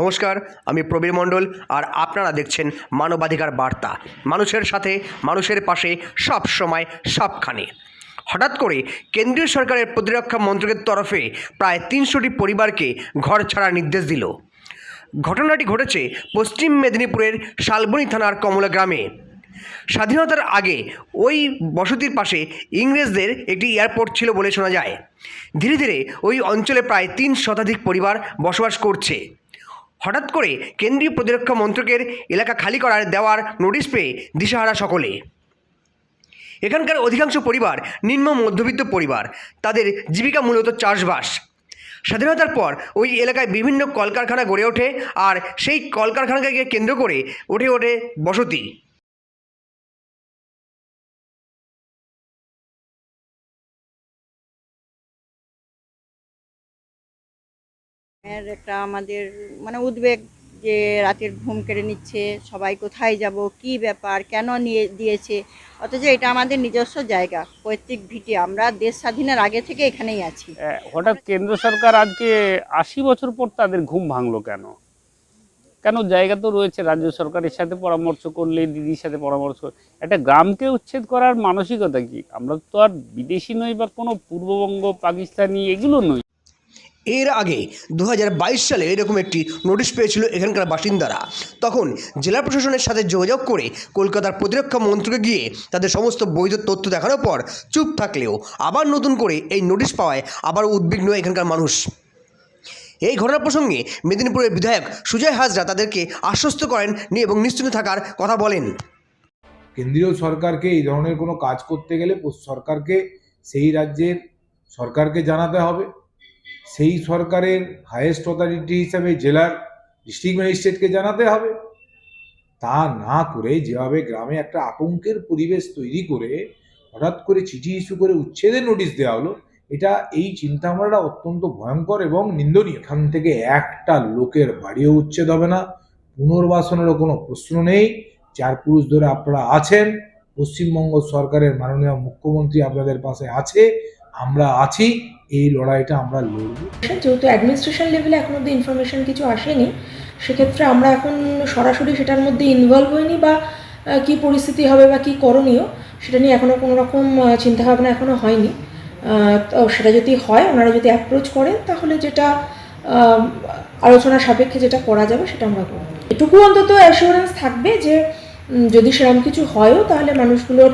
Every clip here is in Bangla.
নমস্কার, আমি প্রবীর মণ্ডল আর আপনারা দেখছেন মানবাধিকার বার্তা। মানুষের সাথে, মানুষের পাশে, সব সময়, সবখানে। হঠাৎ করে কেন্দ্রীয় সরকারের প্রতিরক্ষা মন্ত্রকের তরফে প্রায় তিনশোটি পরিবারকে ঘর ছাড়ার নির্দেশ দিল। ঘটনাটি ঘটেছে পশ্চিম মেদিনীপুরের শালবনী থানার কমলা গ্রামে। স্বাধীনতার আগে ওই বসতির পাশে ইংরেজদের একটি এয়ারপোর্ট ছিল বলে শোনা যায়। ধীরে ধীরে ওই অঞ্চলে প্রায় তিন শতাধিক পরিবার বসবাস করছে। হঠাৎ করে কেন্দ্রীয় প্রতিরক্ষা মন্ত্রকের এলাকা খালি করার দেওয়ার নোটিশ পেয়ে দিশাহারা সকলে। এখানকার অধিকাংশ পরিবার নিম্ন মধ্যবিত্ত পরিবার, তাদের জীবিকা মূলত চাষবাস। স্বাধীনতার পর ওই এলাকায় বিভিন্ন কলকারখানা গড়ে ওঠে আর সেই কলকারখানাকে কেন্দ্র করে ওঠে ওঠে বসতি। এর একটা আমাদের মানে উদ্বেগ যে রাতের ঘুম কেড়ে নিচ্ছে, সবাই কোথায় যাব, কি ব্যাপার, কেন নিয়ে দিয়েছে, অথচ এটা আমাদের নিজস্ব জায়গা, পৈতৃক ভিটে। আমরা দেশ স্বাধীনের আগে থেকে এখানেই আছি। হঠাৎ কেন্দ্র সরকার আজকে আশি বছর পর তাদের ঘুম ভাঙলো কেন? কেন জায়গা তো রয়েছে, রাজ্য সরকারের সাথে পরামর্শ করলে, দিদির সাথে পরামর্শ একটা গ্রামকে উচ্ছেদ করার মানসিকতা কি? আমরা তো আর বিদেশি নই বা কোনো পূর্ববঙ্গ, পাকিস্তানি, এগুলো নই। এর আগে দু হাজার বাইশ সালে এরকম একটি নোটিশ পেয়েছিল এখানকার বাসিন্দারা। তখন জেলা প্রশাসনের সাথে যোগাযোগ করে কলকাতার প্রতিরক্ষা মন্ত্রকে গিয়ে তাদের সমস্ত বৈধ তথ্য দেখানোর পর চুপ থাকলেও আবার নতুন করে এই নোটিশ পাওয়ায় আবার উদ্বিগ্ন এখানকার মানুষ। এই ঘটনা প্রসঙ্গে মেদিনীপুরের বিধায়ক সুজয় হাজরা তাদেরকে আশ্বস্ত করেন এবং নিশ্চিন্ত থাকার কথা বলেন। কেন্দ্রীয় সরকারকে এই ধরনের কোনো কাজ করতে গেলে সরকারকে, সেই রাজ্যের সরকারকে জানাতে হবে। সেই সরকারের হায়েস্ট অথরিটি হিসাবে জেলার ডিস্ট্রিক্ট ম্যাজিস্ট্রেটকে জানাতে হবে। তা না করে যেভাবে গ্রামে একটা আতঙ্কের পরিবেশ তৈরি করে হঠাৎ করে চিঠি ইস্যু করে উচ্ছেদের নোটিশ দেওয়া হলো, এটা এই চিন্তাভাবনাটা অত্যন্ত ভয়ঙ্কর এবং নিন্দনীয়। এখান থেকে একটা লোকের বাড়িও উচ্ছেদ হবে না, পুনর্বাসনেরও কোনো প্রশ্ন নেই। চার পুরুষ ধরে আপনারা আছেন, পশ্চিমবঙ্গ সরকারের মাননীয় মুখ্যমন্ত্রী আপনাদের পাশে আছে। আমরা আছি, এই লড়াইটা আমরা লড়ব। যেহেতু অ্যাডমিনিস্ট্রেশন লেভেলে এখন অব্দি ইনফরমেশন কিছু আসেনি, সেক্ষেত্রে আমরা এখন সরাসরি সেটার মধ্যে ইনভলভ হইনি বা কি পরিস্থিতি হবে বা কি করণীয়, সেটা নিয়ে এখনও কোনো রকম চিন্তাভাবনা এখনও হয়নি। তো সেটা যদি হয়, ওনারা যদি অ্যাপ্রোচ করেন, তাহলে যেটা আলোচনা সাপেক্ষে যেটা করা যাবে সেটা আমরা করব। এটুকু অন্তত অ্যাসিওরেন্স থাকবে যে যদি সেরকম কিছু হয়ও, তাহলে মানুষগুলোর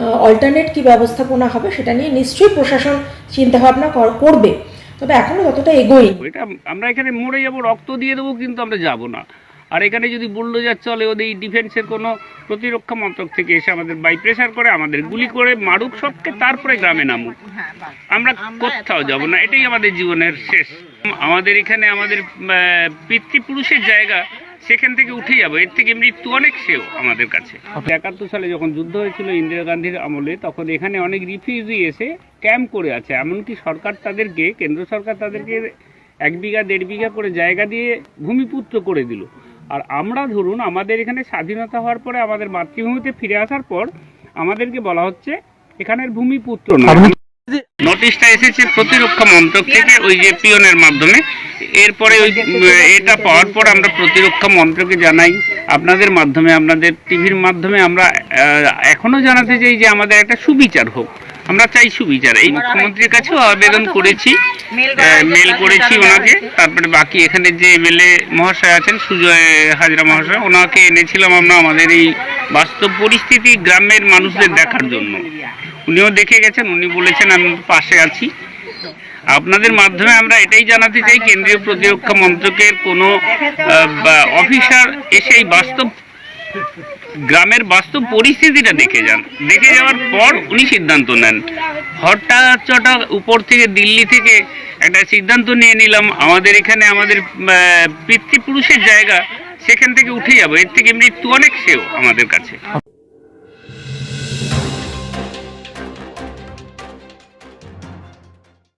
অল্টারনেট কি ব্যবস্থাপনা হবে সেটা নিয়ে নিশ্চয়ই প্রশাসন চিন্তাভাবনা কর- করবে। তবে এখনও ততটা এগোয়নি। এটা আমরা এখানে মরে যাব, রক্ত দিয়ে দেবো, কিন্তু আমরা যাব না। আর এখানে যদি বুলডোজার চলে, ওদের এই ডিফেন্সের কোনো প্রতিরক্ষা মন্ত্রক থেকে এসে আমাদের বাই প্রেশার করে, আমাদের গুলি করে মারুক সবকে, তারপরে গ্রামে নামুক। আমরা কোথাও যাব না, এটাই আমাদের জীবনের শেষ। আমাদের এখানে আমাদের পিতৃপুরুষের জায়গা সেখান থেকে উঠে যাব। এর থেকে মৃত্যু অনেক সেও আমাদের কাছে। একাত্তর সালে যখন যুদ্ধ হয়েছিল ইন্দিরা গান্ধীর আমলে, তখন এখানে অনেক রিফিউজি এসে ক্যাম্প করে আছে। এমনকি সরকার তাদেরকে, কেন্দ্র সরকার তাদেরকে এক বিঘা, দেড় বিঘা করে জায়গা দিয়ে ভূমিপুত্র করে দিল। আর আমরা ধরুন, আমাদের এখানে স্বাধীনতা হওয়ার পরে আমাদের মাতৃভূমিতে ফিরে আসার পর আমাদেরকে বলা হচ্ছে, এখানের ভূমিপুত্র নয়। নোটিশটা এসেছে প্রতিরক্ষা মন্ত্রক থেকে ওই যে পিয়নের মাধ্যমে। এরপরে ওই এটা পাওয়ার পর আমরা প্রতিরক্ষা মন্ত্রকে জানাই। আপনাদের মাধ্যমে আপনাদের টিভির মাধ্যমে আমরা আহ, এখনও জানাতে চাই যে আমাদের একটা সুবিচার হোক। আমরা চাই সুবিচার এই মুখ্যমন্ত্রীর কাছেও আবেদন করেছি। মেল করেছি ওনাকে। তারপরে বাকি এখানে যে এমএলএ মহাশয় আছেন সুজয় হাজরা মহাশয় ওনাকে এনেছিলাম আমরা আমাদের এই বাস্তব পরিস্থিতি গ্রামের মানুষদের দেখার জন্য। উনিও দেখে গেছেন উনি বলেছেন আমি পাশে আছি। আপনাদের মাধ্যমে আমরা এটাই জানাতে চাই কেন্দ্রীয় প্রতিরক্ষা মন্ত্রকের কোনো অফিসার এসে এই বাস্তব গ্রামের বাস্তব পরিস্থিতিটা দেখে যান। দেখে যাওয়ার পর উনি সিদ্ধান্ত নেন। হঠাৎ চটা উপর থেকে দিল্লি থেকে একটা সিদ্ধান্ত নিয়ে নিলাম, আমাদের এখানে আমাদের পিতৃপুরুষের জায়গা, সেখান থেকে উঠে যাব। এর থেকে মৃত্যু অনেক সেও আমাদের কাছে।